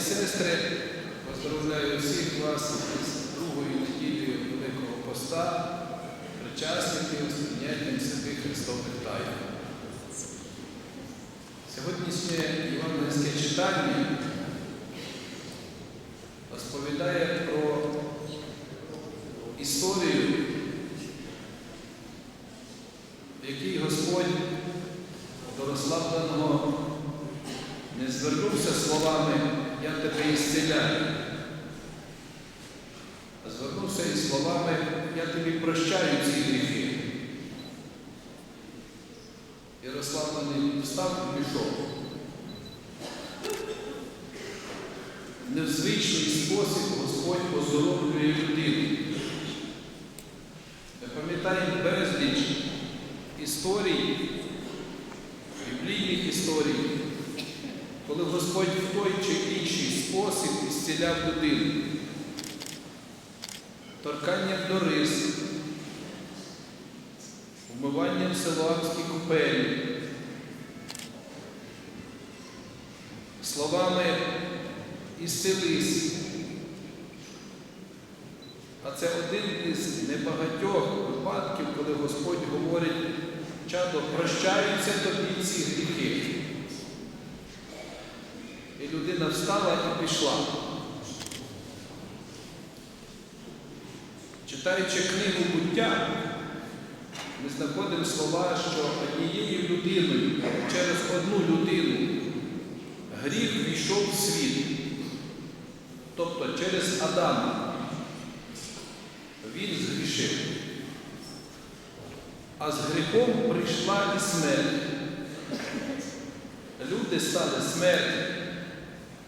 сестри, поздравляю всіх вас з другою неділею Великого Поста, причасників з прийняттям святих Христових тайн. Сьогоднішнє євангельське читання розповідає про історію, в якій Господь до розслабленого не звернувся словами Я тебе ісціляю, а звернувся із словами Я тобі прощаю ці гріхи. І розслаблений встав і пішов. Незвичний спосіб Господь оздоровлює людину. Ми пам'ятаємо безліч історій, біблійних історій, коли Господь в той чи ісціляв людину. Торканням до рис, вмиванням силуанській купелі, словами «Ісцелись». А це один із небагатьох випадків, коли Господь говорить, чадо, прощаються тобі ці гріхи. І людина встала і пішла. Читаючи книгу буття, ми знаходимо слова, що однією людиною, через одну людину гріх війшов в світ. Тобто через Адама він згрішив. А з гріхом прийшла і смерть. Люди стали смертю.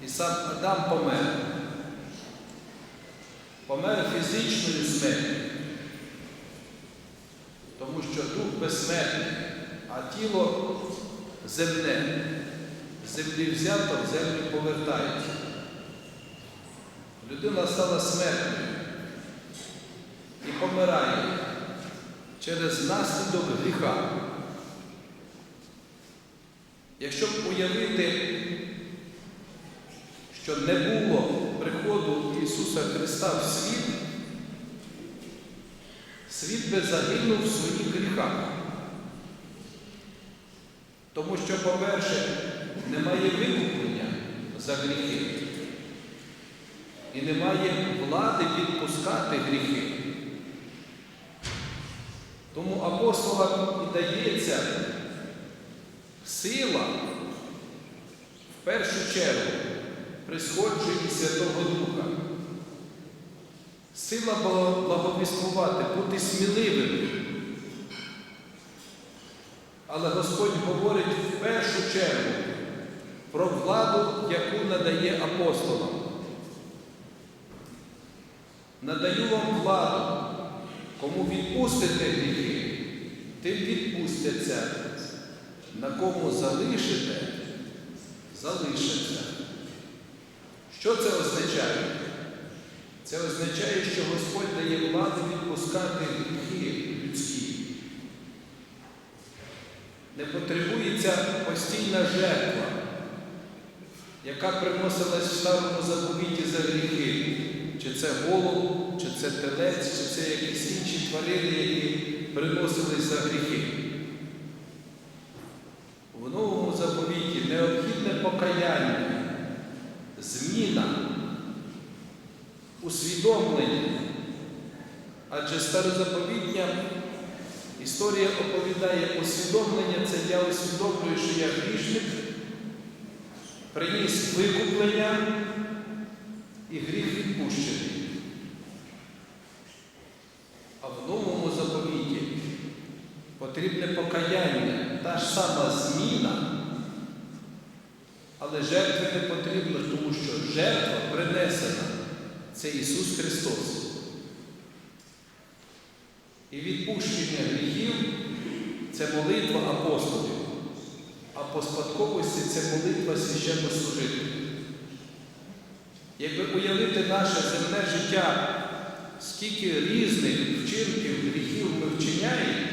І сам Адам помер. Помер фізичною смертю. Тому що дух безсмертний, а тіло земне. Землі взято, в землю повертається. Людина стала смертною і помирає через наслідок гріха. Якщо б уявити, що не було приходу Ісуса Христа в світ, світ би загинув в своїх гріхах. Тому що, по-перше, немає викуплення за гріхи. І немає влади відпускати гріхи. Тому апостолам і дається сила в першу чергу при сходженні Святого Духа. Сила благовіствувати, бути сміливим. Але Господь говорить в першу чергу про владу, яку надає апостолам. Надаю вам владу, кому відпустите гріхи, тим відпустяться, на кому залишите, залишаться. Що це означає? Це означає, що Господь дає владу відпускати гріхи людські. Не потребується постійна жертва, яка приносилась в старому заповіті за гріхи. Чи це голуб, чи це телець, чи це якісь інші тварини, які приносились за гріхи. В новому заповіті необхідне покаяння, зміна, усвідомлення. Адже старозаповітня історія оповідає усвідомлення, це я усвідомлюю, що я грішник, приніс викуплення і гріх відпущений. А в новому заповіті потрібне покаяння, та ж сама зміна, але жертви не потрібно, тому що жертва принесена це Ісус Христос. І відпущення гріхів це молитва апостолів, а по спадковості це молитва священнослужителів. Якби уявити наше земне життя, скільки різних вчинків, гріхів ми вчиняємо,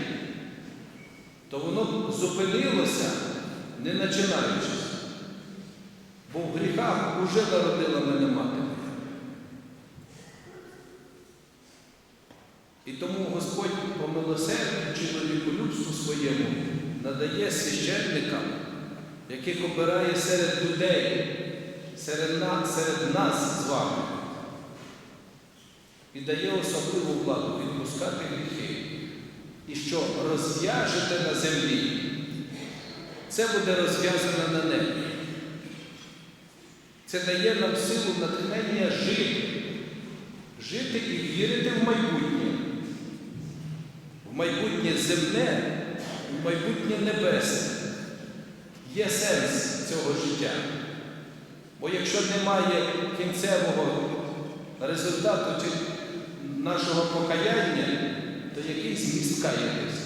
то воно зупинилося, не починаючись. бо в гріхах уже народила мене мати. моя. І тому Милосердю чоловіколюбству своєму надає священникам, яких обирає серед людей, серед нас, серед нас з вами, і дає особливу владу відпускати гріхи. І що розв'яжете на землі, це буде розв'язано на небі. Це дає нам силу натхнення жити, жити і вірити в майбутнє. Майбутнє земне, в майбутнє небесне. Є сенс цього життя. Бо якщо немає кінцевого результату чи нашого покаяння, то який зміст каятись?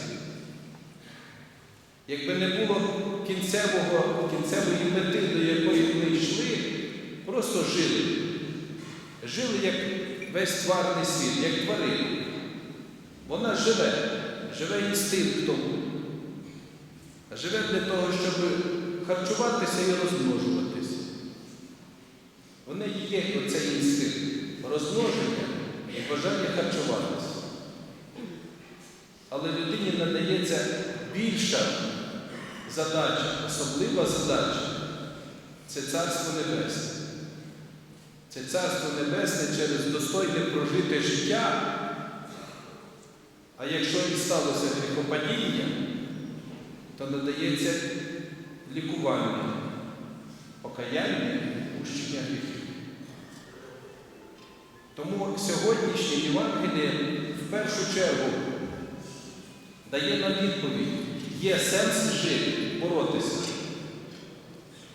Якби не було кінцевого, кінцевої мети, до якої ми йшли, просто жили. Жили як весь тварний світ, як тварина. Вона живе, живе інстинктом. Живе для того, щоб харчуватися і розмножуватися. В неї є оцей інстинкт розмноження і бажання харчуватися. Але людині надається більша задача, особлива задача це Царство Небесне. Це Царство Небесне через достойне прожите життя. А якщо і сталося гріхопадіння, то надається лікування, покаяння, пущення гріхів. Тому сьогоднішнє Євангеліє в першу чергу дає нам відповідь, є сенс жити, боротися.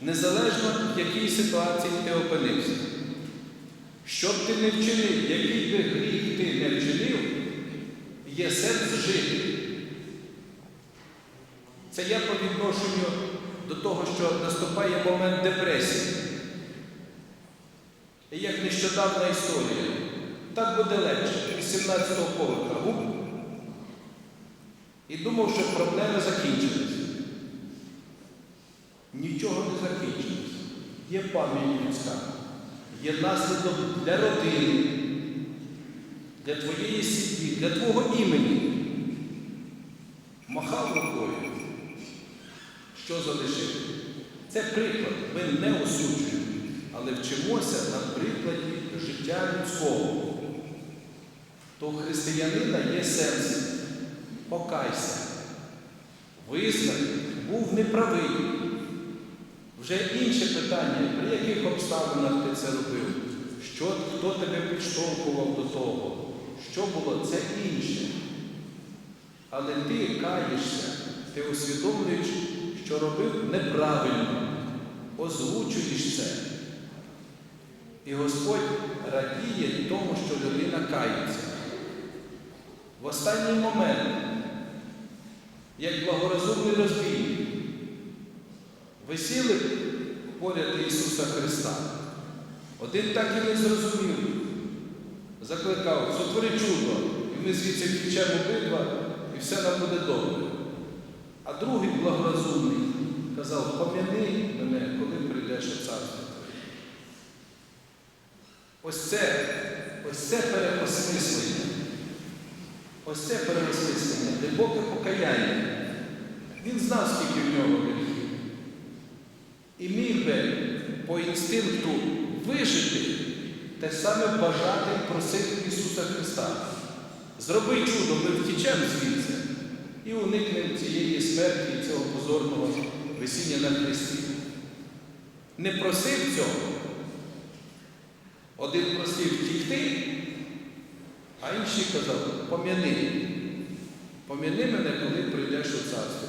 Незалежно в якій ситуації ти опинився. Що б ти не вчинив, який би гріх ти не вчинив, є сенс жити. Це я по відношенню до того, що наступає момент депресії. І як нещодавна історія, так буде легше, із 17-го поверха. Гуп. І думав, що проблеми закінчились. Нічого не закінчилось. Є пам'ять людська, є наслідок для родини, для твоєї сім'ї, для твого імені. Махав рукою. Що залишив? Це приклад. Ми не осуджуємо, але вчимося на прикладі життя людського. То християнина є сенс. Покайся. Визнай, був неправий. Вже інше питання, при яких обставинах ти це робив, що, хто тебе підштовхував до того, що було, це інше. Але ти каєшся, ти усвідомлюєш, що робив неправильно, озвучуєш це. І Господь радіє тому, що людина кається. В останній момент, як благорозумний розбій, висіли поряд Ісуса Христа. Один так і не зрозумів, закликав, сотвори чудо, і ми звідси втічемо обидва, і все нам буде добре. А другий благорозумний казав, пом'яни мене, коли прийдеш у царство Ось це, ось це переосмислення. Ось це переосмислення, глибоке покаяння. Він знав, скільки в нього гріхів. І міг би по інстинкту вижити, те саме бажати просити Ісуса Христа. Зроби чудо, ми втічемо звідси і уникнемо цієї смерті і цього позорного весіння на Христі. Не просив цього. Один просив втікти, а інший казав, пом'яни. Пом'яни мене, коли прийдеш у царство.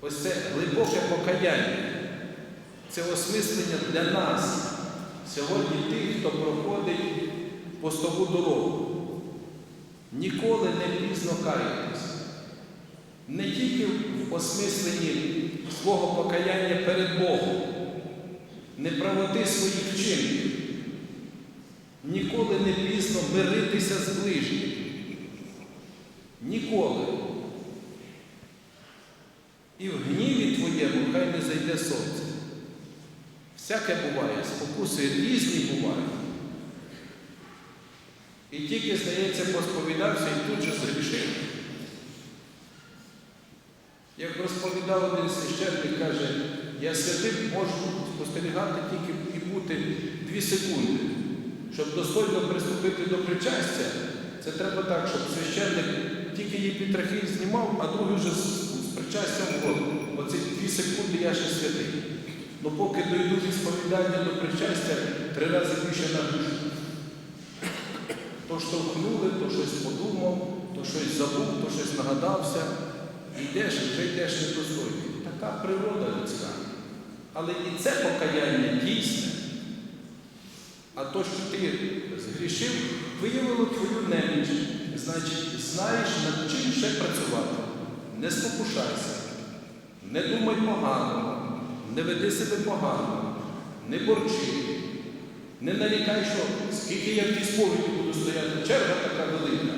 Ось це глибоке покаяння. Це осмислення для нас сьогодні тих, хто проходить постову дорогу. Ніколи не пізно каятись. Не тільки в осмисленні свого покаяння перед Богом, неправоти своїх вчинків. Ніколи не пізно миритися з ближнім. Ніколи. І в гніві твоєму хай не зайде сонце. Всяке буває, спокуси різні бувають. І тільки, здається, посповідався і тут же згрішив. Як розповідав один священник, каже, я святим можу спостерігати тільки і бути дві секунди. Щоб достойно приступити до причастя, це треба так, щоб священник тільки її підтрахи знімав, а другий вже з, причастям в. Оці дві секунди я ще святий. Ну поки дойду від сповідання до причастя, три рази більше нагрішу. То штовхнули, то щось подумав, то щось забув, то щось нагадався. Йдеш, вже йдеш недостойний. Така природа людська. Але і це покаяння дійсне. А то, що ти згрішив, виявило твою неміч. Значить, знаєш, над чим ще працювати. Не спокушайся, не думай погано, не веди себе погано, не борчи, не нарікай, що скільки я в тій сповіді буду стояти, черга така велика.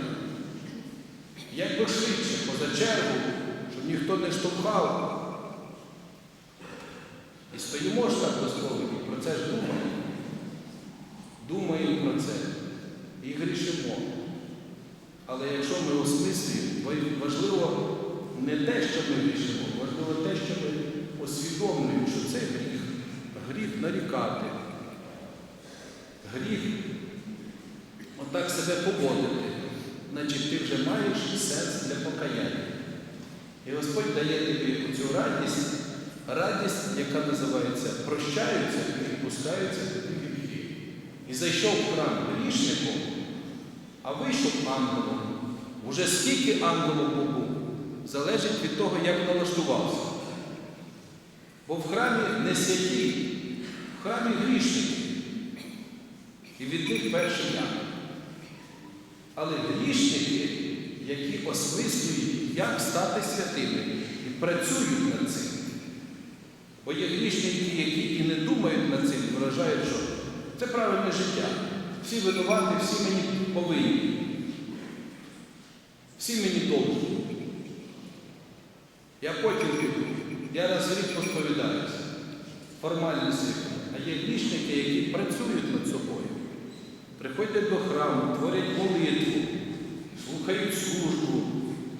Як би швидше, поза чергу, щоб ніхто не штовхав. І стоїмо ж так до сповіді, про це ж думаємо. Думаємо про це і грішимо. Але якщо ми осмислюємо, важливо не те, що ми грішимо, важливо те, що ми усвідомлюємо, що це гріх. Гріх нарікати. Гріх отак себе поводити. Значить, ти вже маєш сенс для покаяння. І Господь дає тобі цю радість, радість, яка називається прощаються і відпускаються тобі гріхи. І зайшов в храм грішником, а вийшов ангелом. Уже скільки ангелом був, залежить від того, як налаштувався. Бо в храмі не святі, в храмі грішники. І від них перший ангел. Але грішники, які осмислюють, як стати святими, і працюють над цим. Бо є грішники, які і не думають над цим, і вважають, що це правильне життя. Всі винуваті, всі мені повинні. Всі мені довжні. Я потім піду. Я раз в рік посповідаюся. Формальності. А є грішники, які працюють над собою. Приходять до храму, творять молитву, слухають службу,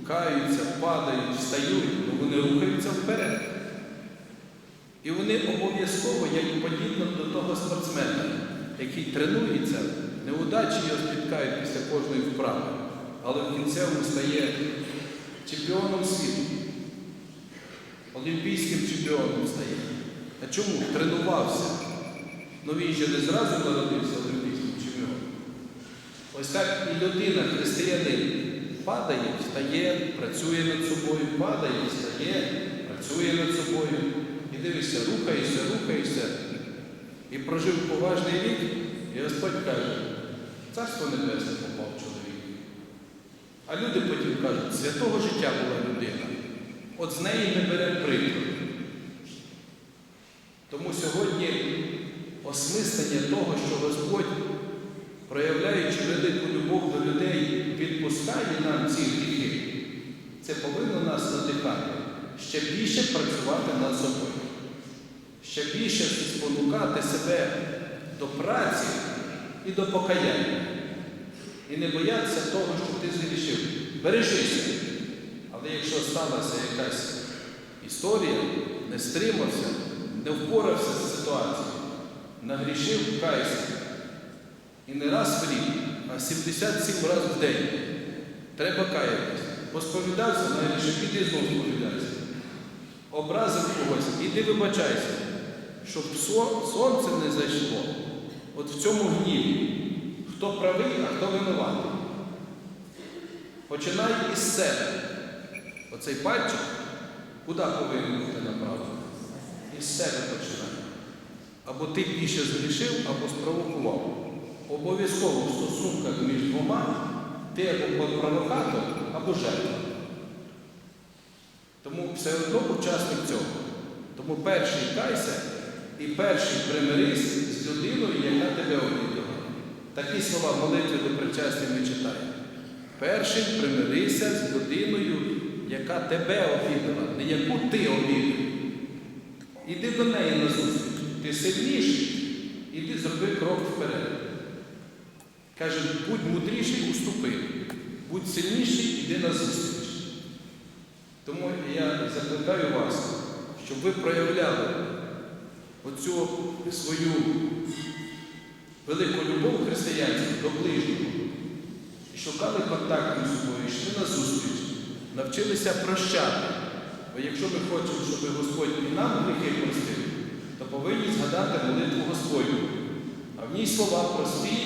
каються, падають, встають, але вони рухаються вперед. І вони обов'язково, як подібно до того спортсмена, який тренується, неудачі його спіткають після кожної вправи, але в кінцевому стає чемпіоном світу, олімпійським чемпіоном стає. А чому? Тренувався. Ну він ще не зразу народився олімпійським чемпіоном. Ось так і людина, християнин, падає, встає, працює над собою, падає, встає, працює над собою. І дивишся, рухаєшся, рухаєшся. І прожив поважний вік, і Господь каже, царство небесне попав чоловік. А люди потім кажуть, святого життя була людина. От з неї не бере приклад. Тому сьогодні осмислення того, що Господь, проявляючи велику любов до людей, відпускає нам ці гріхи, це повинно нас надихати ще більше працювати над собою, ще більше спонукати себе до праці і до покаяння. І не боятися того, що ти згрішив. Бережися. Але якщо сталася якась історія, не стримався, не впорався з ситуацією, нагрішив, кайся. І не раз в рік, а 77 разів в день. Треба каятися. Посповідався, нагрішив, іди знову сповідайся. Образив когось, іди вибачайся, щоб сонце не зайшло. От в цьому гніві. Хто правий, а хто винуватий. Починай із себе. Оцей пальчик, куди повинен бути направлений? Із себе починай. Або ти більше згрішив, або спровокував. Обов'язково в стосунках між двома ти або провокатор, або жертва. Тому все одно учасник цього. Тому перший кайся і перший примирись з людиною, яка тебе обідала. Такі слова молитви до причастя ми читаємо. Першим примирися з людиною, яка тебе обідала, не яку ти обідав. Іди до неї на зустріч. ти сильніший, іди зроби крок вперед. Каже, будь мудріший, уступи. Будь сильніший, іди на зустріч. Тому я закликаю вас, щоб ви проявляли оцю свою велику любов християнську до ближнього. І шукали контакт між собою, йшли на зустріч, навчилися прощати. Бо якщо ми хочемо, щоб Господь і нам гріхи простив, то повинні згадати молитву Господню. А в ній слова прості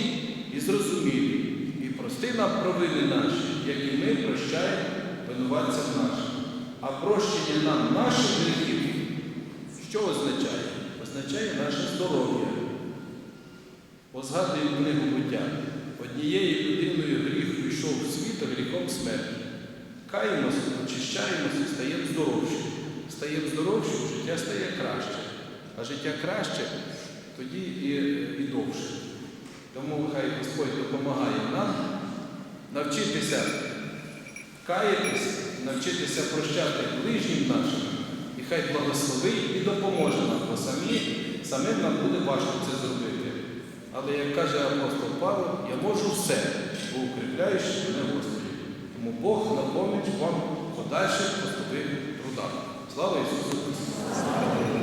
і зрозумілі. І прости нам провини наші, як і ми прощаємо винуватцям нашим. А прощення нам наших гріхів, що означає? Означає наше здоров'я. Бо згадуємо книгу буття. Однією людиною гріх пішов в світ, а гріхом смерть. Каємося, очищаємося, стаємо здоровші. Стаємо здоровші, життя стає краще. А життя краще, тоді і, і довше. Тому хай Господь допомагає нам навчитися каятися, навчитися прощати ближнім нашим. І хай благословить і допоможе нам, бо самі, самим нам буде важко це зробити. Але як каже апостол Павло, я можу все, бо укріпляючи мене Господі. Тому Бог на вам подальших поступих трудах. Слава Ісусу!